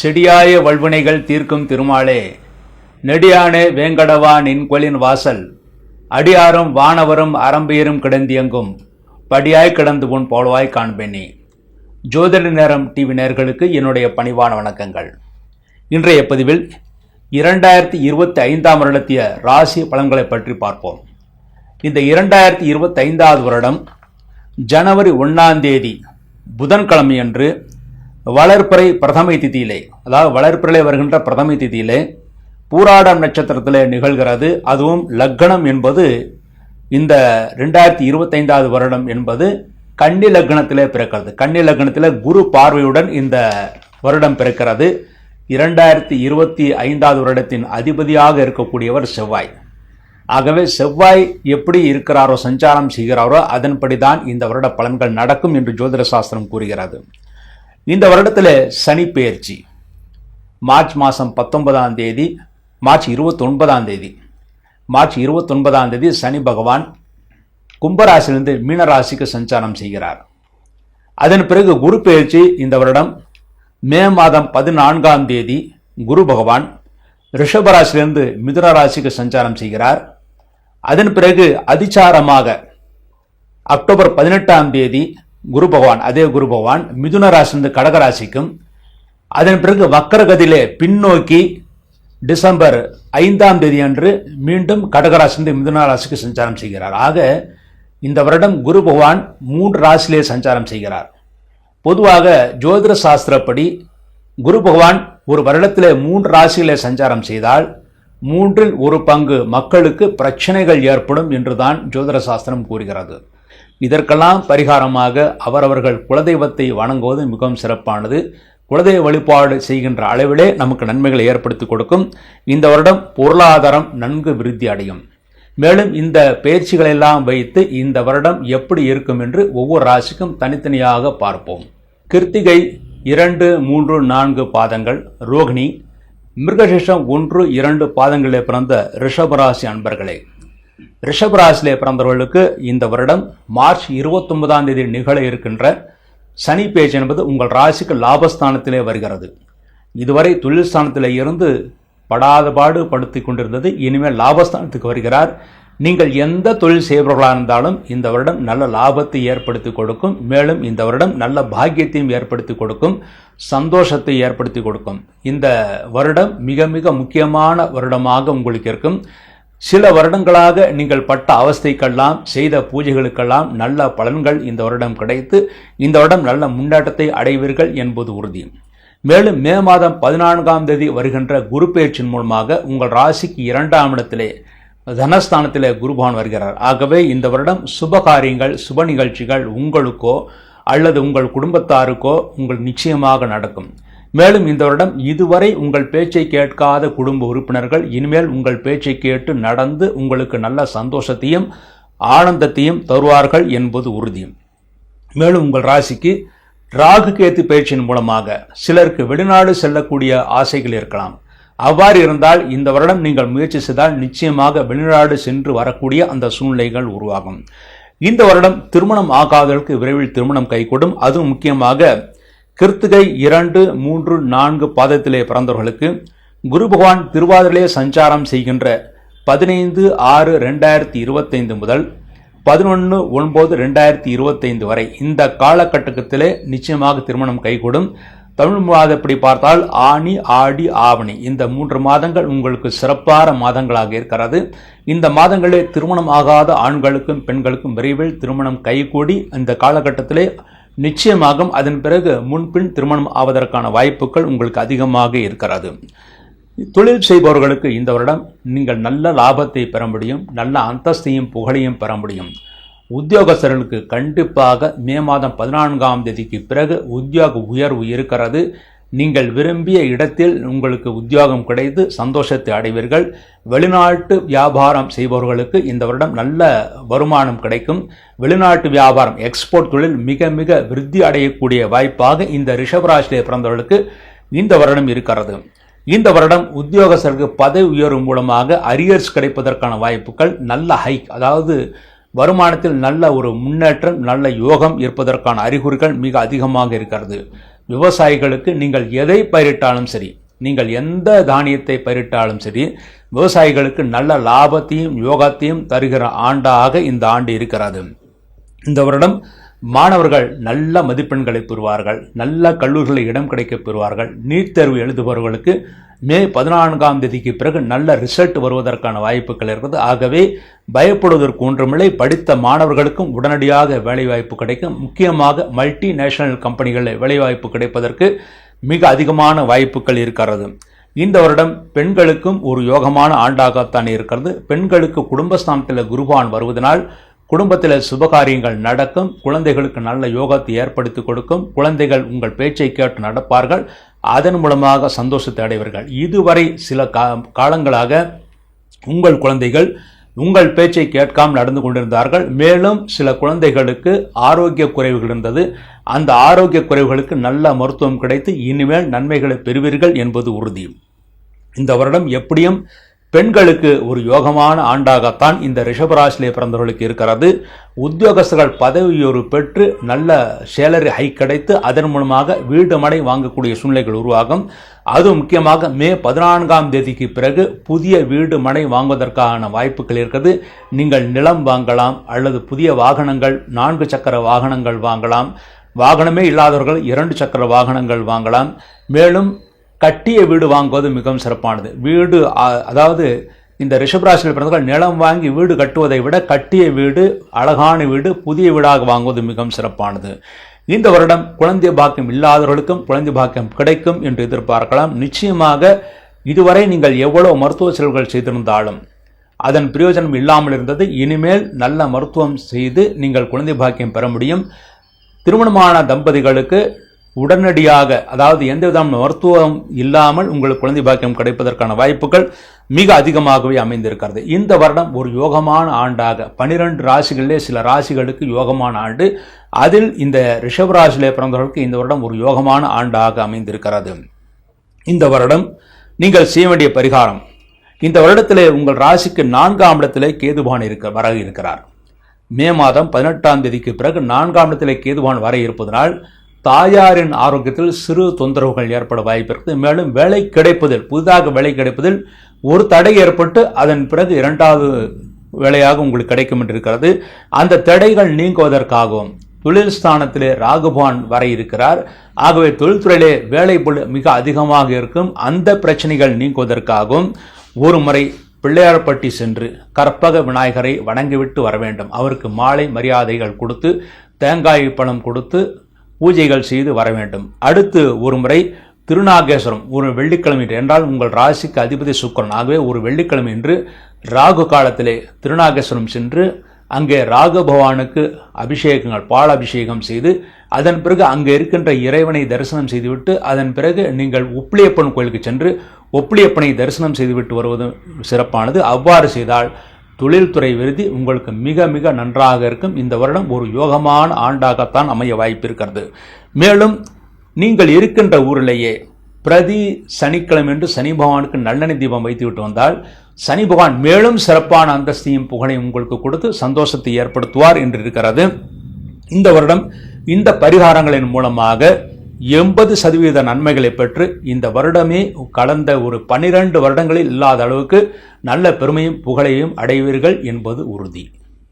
செடியாய வல்வினைகள் தீர்க்கும் திருமாலே. நெடியானே வேங்கடவா நின்கொலின் வாசல். அடியாரும் வானவரும் அரம்பியரும் கிடந்தியங்கும். படியாய் கிடந்து உன் போலவாய் காண்பேனே. ஜோதிட நேரம் டிவி நேர்களுக்கு என்னுடைய பணிவான வணக்கங்கள். இன்றைய பதிவில் இரண்டாயிரத்தி இருபத்தி ஐந்தாம் வருடத்திய ராசி பலன்களை பற்றி பார்ப்போம். இந்த இரண்டாயிரத்தி இருபத்தி ஐந்தாவது வருடம் ஜனவரி ஒன்றாம் தேதி புதன்கிழமையன்று வளர்ப்பிறை பிரதமை திதியிலே அதாவது வளர்ப்பிறை வருகின்ற பிரதமை திதியிலே பூராடம் நட்சத்திரத்தில் நிகழ்கிறது. அதுவும் லக்னம் என்பது இந்த ரெண்டாயிரத்தி இருபத்தைந்தாவது வருடம் என்பது கன்னி லக்னத்திலே பிறக்கிறது. கன்னி லக்னத்தில் குரு பார்வையுடன் இந்த வருடம் பிறக்கிறது. இரண்டாயிரத்தி இருபத்தி ஐந்தாவது வருடத்தின் அதிபதியாக இருக்கக்கூடியவர் செவ்வாய். ஆகவே செவ்வாய் எப்படி இருக்கிறாரோ சஞ்சாரம் செய்கிறாரோ அதன்படி தான் இந்த வருட பலன்கள் நடக்கும் என்று ஜோதிட சாஸ்திரம் கூறுகிறது. இந்த வருடத்தில் சனி பெயர்ச்சி. மார்ச் மாதம் பத்தொன்பதாம் தேதி மார்ச் இருபத்தொன்பதாம் தேதி. மார்ச் இருபத்தொன்பதாம் தேதி சனி பகவான் கும்பராசிலிருந்து மீனராசிக்கு சஞ்சாரம் செய்கிறார். அதன் பிறகு குரு பெயர்ச்சி இந்த வருடம். மே மாதம் பதினான்காம் தேதி குரு பகவான் ரிஷபராசிலிருந்து மிதுன ராசிக்கு சஞ்சாரம் செய்கிறார். அதன் பிறகு அதிச்சாரமாக அக்டோபர் பதினெட்டாம் தேதி குரு பகவான் அதே குரு பகவான் மிதுன ராசிலிருந்து கடகராசிக்கும் அதன் பிறகு வக்கரகதியிலே பின்னோக்கி டிசம்பர் ஐந்தாம் தேதி அன்று மீண்டும் கடகராசிலிருந்து மிதுன ராசிக்கு சஞ்சாரம் செய்கிறார். ஆக இந்த வருடம் குரு பகவான் மூன்று ராசியிலே சஞ்சாரம் செய்கிறார். பொதுவாக ஜோதிட சாஸ்திரப்படி குரு பகவான் ஒரு வருடத்திலே மூன்று ராசியிலே சஞ்சாரம் செய்தால் மூன்றில் ஒரு பங்கு மக்களுக்கு பிரச்சனைகள் ஏற்படும் என்றுதான் ஜோதிட சாஸ்திரம் கூறுகிறது. இதற்கெல்லாம் பரிகாரமாக அவரவர்கள் குலதெய்வத்தை வணங்குவது மிகவும் சிறப்பானது. குலதெய்வ வழிபாடு செய்கின்ற அளவிலே நமக்கு நன்மைகளை ஏற்படுத்தி கொடுக்கும். இந்த வருடம் பொருளாதாரம் நன்கு விருத்தி அடையும். மேலும் இந்த பயிற்சிகளெல்லாம் வைத்து இந்த வருடம் எப்படி இருக்கும் என்று ஒவ்வொரு ராசிக்கும் தனித்தனியாக பார்ப்போம். கிருத்திகை இரண்டு மூன்று நான்கு பாதங்கள். ரோகிணி மிருகசேஷம் ஒன்று இரண்டு பாதங்களில் பிறந்த ரிஷபராசி அன்பர்களே ரிஷபராசிலே பிறந்தவர்களுக்கு இந்த வருடம் மார்ச் இருபத்தொன்பதாம் தேதி நிகழ இருக்கின்ற சனி பேச்சு என்பது உங்கள் ராசிக்கு லாபஸ்தானத்திலே வருகிறது. இதுவரை தொழில்ஸ்தானத்தில் இருந்து படாத பாடு படுத்தி கொண்டிருந்தது. இனிமேல் லாபஸ்தானத்துக்கு வருகிறார். நீங்கள் எந்த தொழில் செய்பவர்களாக இருந்தாலும் இந்த வருடம் நல்ல லாபத்தை ஏற்படுத்தி கொடுக்கும். மேலும் இந்த வருடம் நல்ல பாக்கியத்தையும் ஏற்படுத்தி கொடுக்கும். சந்தோஷத்தை ஏற்படுத்தி கொடுக்கும். இந்த வருடம் மிக மிக முக்கியமான வருடமாக உங்களுக்கு இருக்கும். சில வருடங்களாக நீங்கள் பட்ட அவஸ்தைக்கெல்லாம் செய்த பூஜைகளுக்கெல்லாம் நல்ல பலன்கள் இந்த வருடம் கிடைத்து இந்த வருடம் நல்ல முன்னேற்றத்தை அடைவீர்கள் என்பது உறுதி. மேலும் மே மாதம் பதினான்காம் தேதி வருகின்ற குரு பயிற்சியின் மூலமாக உங்கள் ராசிக்கு இரண்டாம் இடத்திலே தனஸ்தானத்திலே குருபான் வருகிறார். ஆகவே இந்த வருடம் சுப காரியங்கள் சுப நிகழ்ச்சிகள் உங்களுக்கோ அல்லது உங்கள் குடும்பத்தாருக்கோ உங்கள் நிச்சயமாக நடக்கும். மேலும் இந்த வருடம் இதுவரை உங்கள் பேச்சை கேட்காத குடும்ப உறுப்பினர்கள் இனிமேல் உங்கள் பேச்சை கேட்டு நடந்து உங்களுக்கு நல்ல சந்தோஷத்தையும் ஆனந்தத்தையும் தருவார்கள் என்பது உறுதி மேலும் உங்கள் ராசிக்கு ராகு கேத்து பயிற்சியின் மூலமாக சிலருக்கு வெளிநாடு செல்லக்கூடிய ஆசைகள் இருக்கலாம். அவ்வாறு இருந்தால் இந்த வருடம் நீங்கள் முயற்சி செய்தால் நிச்சயமாக வெளிநாடு சென்று வரக்கூடிய அந்த சூழ்நிலைகள் உருவாகும். இந்த வருடம் திருமணம் ஆகாதவர்களுக்கு விரைவில் திருமணம் கைகூடும். அதுவும் முக்கியமாக கிருத்திகை இரண்டு மூன்று நான்கு பாதத்திலே பிறந்தவர்களுக்கு குரு பகவான் திருவாதிரிலே சஞ்சாரம் செய்கின்ற பதினைந்து ஆறு ரெண்டாயிரத்தி இருபத்தைந்து முதல் பதினொன்று ஒன்பது ரெண்டாயிரத்தி இருபத்தைந்து வரை இந்த காலகட்டத்திலே நிச்சயமாக திருமணம் கைகூடும். தமிழ் மாதப்படி பார்த்தால் ஆணி ஆடி ஆவணி. இந்த மூன்று மாதங்கள் உங்களுக்கு சிறப்பான மாதங்களாக இருக்கிறது. இந்த மாதங்களே திருமணம் ஆகாத ஆண்களுக்கும் பெண்களுக்கும் விரைவில் திருமணம் கைகூடி இந்த காலகட்டத்திலே நிச்சயமாக அதன் பிறகு முன்பின் திருமணம் ஆவதற்கான வாய்ப்புகள் உங்களுக்கு அதிகமாக இருக்கிறது. தொழில் செய்பவர்களுக்கு இந்த வருடம் நீங்கள் நல்ல லாபத்தை பெற முடியும் நல்ல அந்தஸ்தையும் புகழையும் பெற முடியும். உத்தியோகஸ்தர்களுக்கு கண்டிப்பாக மே மாதம் பதினான்காம் தேதிக்கு பிறகு உத்தியோக உயர்வு இருக்கிறது. நீங்கள் விரும்பிய இடத்தில் உங்களுக்கு உத்தியோகம் கிடைத்து சந்தோஷத்தை அடைவீர்கள். வெளிநாட்டு வியாபாரம் செய்பவர்களுக்கு இந்த வருடம் நல்ல வருமானம் கிடைக்கும். வெளிநாட்டு வியாபாரம் எக்ஸ்போர்ட் தொழில் மிக மிக விருத்தி அடையக்கூடிய வாய்ப்பாக இந்த ரிஷபராசிலே பிறந்தவர்களுக்கு இந்த வருடம் இருக்கிறது. இந்த வருடம் உத்தியோகஸ்தருக்கு பதவி உயர்வு மூலமாக அரியர்ஸ் கிடைப்பதற்கான வாய்ப்புகள் நல்ல ஹைக் அதாவது வருமானத்தில் நல்ல ஒரு முன்னேற்றம் நல்ல யோகம் இருப்பதற்கான அறிகுறிகள் மிக அதிகமாக இருக்கிறது. விவசாயிகளுக்கு நீங்கள் எதை பயிரிட்டாலும் சரி நீங்கள் எந்த தானியத்தை பயிரிட்டாலும் சரி விவசாயிகளுக்கு நல்ல லாபத்தையும் யோகத்தையும் தருகிற ஆண்டாக இந்த ஆண்டு இருக்கிறது. இந்த வருடம் மாணவர்கள் நல்ல மதிப்பெண்களை பெறுவார்கள் நல்ல கல்லூரிகளில் இடம் கிடைக்கப் பெறுவார்கள். நீட் தேர்வு எழுதுபவர்களுக்கு மே பதினான்காம் தேதிக்கு பிறகு நல்ல ரிசல்ட் வருவதற்கான வாய்ப்புகள் இருக்கிறது ஆகவே பயப்படுவதற்கு ஒன்றுமில்லை படித்த மாணவர்களுக்கும் உடனடியாக வேலைவாய்ப்பு கிடைக்கும். முக்கியமாக மல்டி நேஷனல் கம்பெனிகளில் வேலைவாய்ப்பு கிடைப்பதற்கு மிக அதிகமான வாய்ப்புகள் இருக்கிறது. இந்த வருடம் பெண்களுக்கும் ஒரு யோகமான ஆண்டாகத்தான் இருக்கிறது. பெண்களுக்கு குடும்பஸ்தானத்தில் குருவான் வருவதனால் குடும்பத்தில் சுபகாரியங்கள் நடக்கும் குழந்தைகளுக்கு நல்ல யோகத்தை ஏற்படுத்தி கொடுக்கும் குழந்தைகள் உங்கள் பேச்சை கேட்டு நடப்பார்கள் அதன் மூலமாக சந்தோஷத்தை அடைவர்கள். இதுவரை சில கா காலங்களாக உங்கள் குழந்தைகள் உங்கள் பேச்சை கேட்காமல் நடந்து கொண்டிருந்தார்கள். மேலும் சில குழந்தைகளுக்கு ஆரோக்கிய குறைவுகள் இருந்தது. அந்த ஆரோக்கிய குறைவுகளுக்கு நல்ல மருத்துவம் கிடைத்து இனிமேல் நன்மைகளை பெறுவீர்கள் என்பது உறுதி. இந்த வருடம் எப்படியும் பெண்களுக்கு ஒரு யோகமான ஆண்டாகத்தான் இந்த ரிஷபராசிலே பிறந்தவர்களுக்கு இருக்கிறது. உத்தியோகஸ்தர்கள் பதவியொரு பெற்று நல்ல சேலரி ஹைக் கிடைத்து அதன் மூலமாக வீடு மனை வாங்கக்கூடிய சூழ்நிலைகள் உருவாகும். அதுவும் முக்கியமாக மே பதினான்காம் தேதிக்கு பிறகு புதிய வீடு மனை வாங்குவதற்கான வாய்ப்புகள் இருக்கிறது நீங்கள் நிலம் வாங்கலாம் அல்லது புதிய வாகனங்கள் நான்கு சக்கர வாகனங்கள் வாங்கலாம். வாகனமே இல்லாதவர்கள் இரண்டு சக்கர வாகனங்கள் வாங்கலாம். மேலும் கட்டிய வீடு வாங்குவது மிகவும் சிறப்பானது. வீடு அதாவது இந்த ரிஷபராசியில் பிறந்தவர்கள் நிலம் வாங்கி வீடு கட்டுவதை விட கட்டிய வீடு அழகான வீடு புதிய வீடாக வாங்குவது மிகவும் சிறப்பானது. இந்த வருடம் குழந்தை பாக்கியம் இல்லாதவர்களுக்கும் குழந்தை பாக்கியம் கிடைக்கும் என்று எதிர்பார்க்கலாம். நிச்சயமாக இதுவரை நீங்கள் எவ்வளவு மருத்துவ செலவுகள் செய்திருந்தாலும் அதன் பிரயோஜனம் இல்லாமல் இருந்தது. இனிமேல் நல்ல மருத்துவம் செய்து நீங்கள் குழந்தை பாக்கியம் பெற முடியும். திருமணமான தம்பதிகளுக்கு உடனடியாக அதாவது எந்த விதமான மருத்துவம் இல்லாமல் உங்களுக்கு குழந்தை பாக்கியம் கிடைப்பதற்கான வாய்ப்புகள் மிக அதிகமாகவே அமைந்திருக்கிறது. இந்த வருடம் ஒரு யோகமான ஆண்டாக பனிரெண்டு ராசிகளிலே சில ராசிகளுக்கு யோகமான ஆண்டு. அதில் இந்த ரிஷப் ராசியிலே பிறந்தவர்களுக்கு இந்த வருடம் ஒரு யோகமான ஆண்டாக அமைந்திருக்கிறது. இந்த வருடம் நீங்கள் செய்ய வேண்டிய பரிகாரம் இந்த வருடத்திலே உங்கள் ராசிக்கு நான்காம் இடத்திலே கேதுபான் இருக்க வர இருக்கிறார். மே மாதம் பதினெட்டாம் தேதிக்கு பிறகு நான்காம் இடத்திலே கேதுபான் வர இருப்பதனால் தாயாரின் ஆரோக்கியத்தில் சிறு தொந்தரவுகள் ஏற்பட வாய்ப்பு இருக்குது. மேலும் வேலை கிடைப்பதில் புதிதாக வேலை கிடைப்பதில் ஒரு தடை ஏற்பட்டு அதன் பிறகு இரண்டாவது வேலையாக உங்களுக்கு கிடைக்கும் என்று இருக்கிறது. அந்த தடைகள் நீங்குவதற்காகவும் தொழில் ஸ்தானத்திலே ராகுபான் வர இருக்கிறார். ஆகவே தொழில்துறையிலே வேலை மிக அதிகமாக இருக்கும். அந்த பிரச்சனைகள் நீங்குவதற்காகவும் ஒரு முறை பிள்ளையார்பட்டி சென்று கற்பக விநாயகரை வணங்கிவிட்டு வர வேண்டும். அவருக்கு மாலை மரியாதைகள் கொடுத்து தேங்காய் பழம் கொடுத்து பூஜைகள் செய்து வர வேண்டும். அடுத்து ஒரு முறை திருநாகேஸ்வரம் ஒரு வெள்ளிக்கிழமை என்றால் உங்கள் ராசிக்கு அதிபதி சுக்கரன். ஆகவே ஒரு வெள்ளிக்கிழமை என்று ராகு காலத்திலே திருநாகேஸ்வரம் சென்று அங்கே ராகு பகவானுக்கு அபிஷேகங்கள் பால் அபிஷேகம் செய்து அதன் பிறகு அங்கே இருக்கின்ற இறைவனை தரிசனம் செய்துவிட்டு அதன் பிறகு நீங்கள் உப்ளியப்பன் கோயிலுக்கு சென்று ஒப்பிலியப்பனை தரிசனம் செய்துவிட்டு வருவது சிறப்பானது. அவ்வாறு செய்தால் தொழில்துறை விருதி உங்களுக்கு மிக மிக நன்றாக இருக்கும். இந்த வருடம் ஒரு யோகமான ஆண்டாகத்தான் அமைய வாய்ப்பு இருக்கிறது மேலும் நீங்கள் இருக்கின்ற ஊரிலேயே பிரதி சனிக்கிழமை என்று சனி பகவானுக்கு நல்லெண்ணெய் தீபம் வைத்துவிட்டு வந்தால் சனி பகவான் மேலும் சிறப்பான அந்தஸ்தையும் புகழையும் உங்களுக்கு கொடுத்து சந்தோஷத்தை ஏற்படுத்துவார் என்று இருக்கிறது இந்த வருடம் இந்த பரிகாரங்களின் மூலமாக எண்பது சதவீத நன்மைகளை பெற்று இந்த வருடமே கடந்த ஒரு பனிரெண்டு வருடங்களில் இல்லாத அளவுக்கு நல்ல பெருமையும் புகழையும் அடைவீர்கள் என்பது உறுதி.